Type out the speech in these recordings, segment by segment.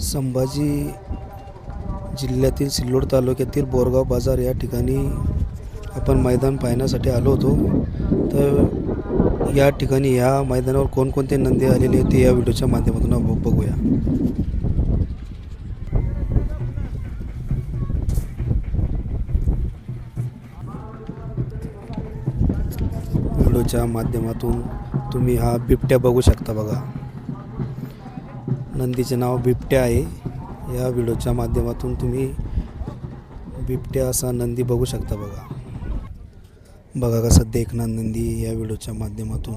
संभाजी जिल्ह्यातील सिल्लोड तालुक्यातील बोरगाव बाजार या ठिकाणी आपण मैदान पाहण्यासाठी आलो होतो. तर या ठिकाणी ह्या मैदानावर कोणकोणते नंदी आलेले ते या व्हिडिओच्या माध्यमातून बघूया. व्हिडिओच्या माध्यमातून तुम्ही हा बिबट्या बघू शकता बघा. नंदीचे नाव बिबट्या आहे. या व्हिडिओच्या माध्यमातून तुम्ही बिबट्या असा नंदी बघू शकता बघा. बघा कसा देखना नंदी या व्हिडिओच्या माध्यमातून.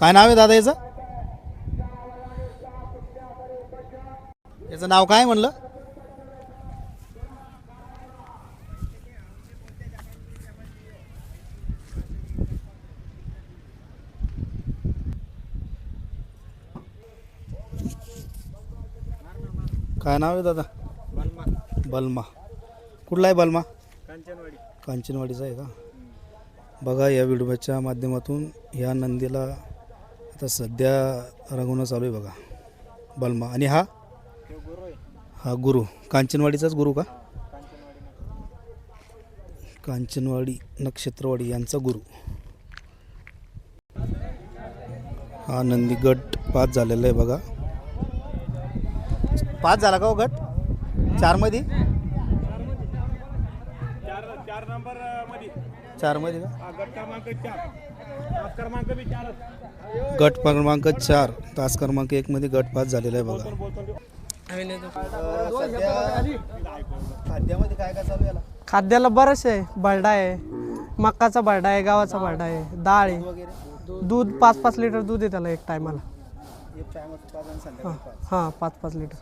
काय नाव आहे दादा याचं? याचं नाव काय म्हणलं? काय नाव आहे दादा? बलमा. कुठला आहे बलमा? कांचनवाडी. कांचनवाडीचा आहे का? बघा या व्हिडिओच्या माध्यमातून या नंदीला आता सध्या रंगवणं चालू आहे बघा. बलमा. आणि हा? हा गुरु. कांचनवाडीचाच गुरु का? कांचनवाडी नक्षत्रवाडी यांचा गुरु. हा नंदी गट पाच झालेला आहे बघा. पाच झाला का हो गट? चारमध्ये? चार चार नंबरमध्ये. चारमध्ये का? हा, गट क्रमांक चार. तास क्रमांक बी गट क्रमांक चार. तास क्रमांक एकमध्ये गट पाच झालेला आहे बघा. खाद्यामध्ये काय काय चालू याला? खाद्याला बरंच आहे. बरडा आहे. मक्काचा बरडा आहे गावाचा बरडा आहे डाळ आहे. वगैरे? दूध पाच पाच लिटर दूध आहे त्याला एक टायमाला. एक टायमाचं पाच आणि हां संध्याकाळी पाच. हां पाच पाच लिटर.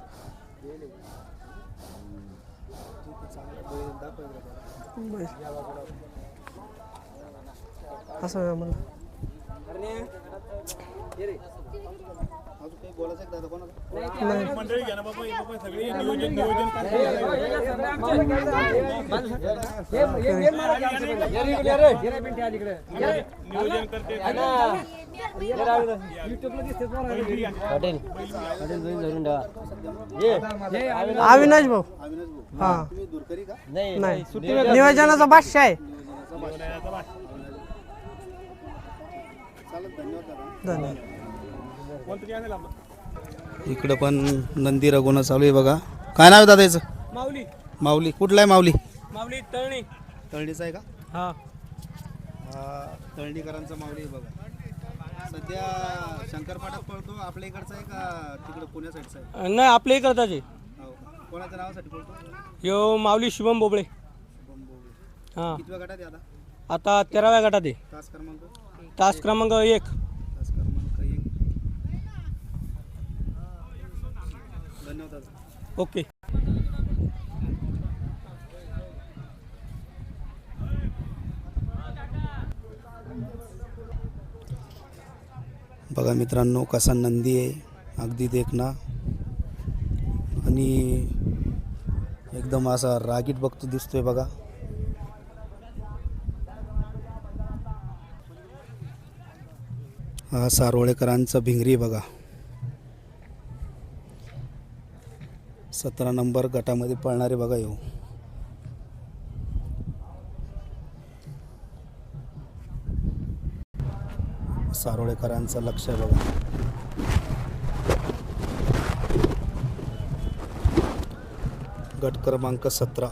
असं आहे आम्हाला. अजून काही बोलायचं आहे का दादा कोणाला नाही मंडळी घ्या ना बाबा हे. बाबा सगळे नियोजन नियोजन नियोजन करते अविनाश भाऊ हां नाही नियोजनाचा बादशाह. आहे धन्यवाद. इकडं पण नंदी रघुना चालू आहे बघा. काय नाव आहे दादा याचं? माऊली. माऊली. कुठला आहे माऊली? माऊली तळणी. तळणीचा आहे का? हा. हा तळणीकरांचा माऊली आहे बघा. सध्या शंकरपाटात पळतो आपल्या इकडचा आहे का तिकडं पुण्या साईडचा आहे? नाही आपल्या इकडचा आहे. हो का? कोणाच्या नावासाठी पळतो? यो माऊली शुभम बोबळे बंबू हा. कितव्या गटात आहे आता? आता तेराव्या गटात आहे. तास क्रमांक? तास क्रमांक एक तास क्रमांक एक धन्यवाद दादा. ओके. बघा मित्रांनो कसा नंदी आहे अगदी देखना आणि एकदम असा रागीट बघतो दिसतोय बघा. हा सारोळेकरांचा भिंगरी आहे बघा. सतरा नंबर गटामध्ये पळणारे बघा येऊ. सारोळेकरांचं लक्ष आहे बघा. गट क्रमांक सतरा.